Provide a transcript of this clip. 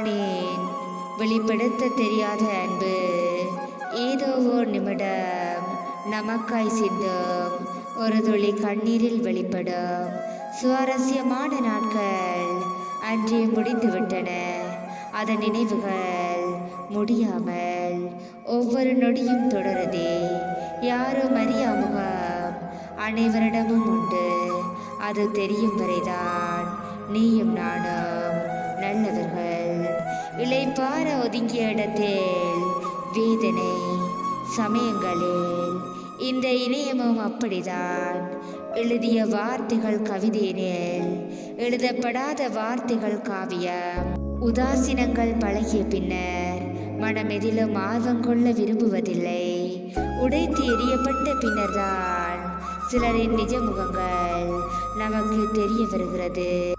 காணேன் வெளிப்படுத்த தெரியாத அன்பு. ஏதோ ஒரு நிமிடம் நமக்காய் சிந்தும். ஒரு துளி கண்ணீரில் வெளிப்படும். சுவாரஸ்யமான நாட்கள் அன்றே முடிந்துவிட்டன. அதன் நினைவுகள் முடியாமல் ஒவ்வொரு நொடியும் தொடருதே. யாரும் அறியா முகம் அனைவரிடமும் உண்டு. அது தெரியும் வரைதான் நீயும் நானும் இளைப்பார ஒதுங்கிய இடத்தில் வேதனை சமயங்களில் இந்த இணையமும் அப்படிதான். எழுதிய வார்த்தைகள் கவிதையினில் எழுதப்படாத வார்த்தைகள் காவியம். உதாசீனங்கள் பழகிய பின்னர் மனம் எதிலும் ஆர்வம் கொள்ள விரும்புவதில்லை. உடைத்து எரியப்பட்ட பின்னர்தான் சிலரின் நிஜ முகங்கள் நமக்கு தெரிய வருகிறது.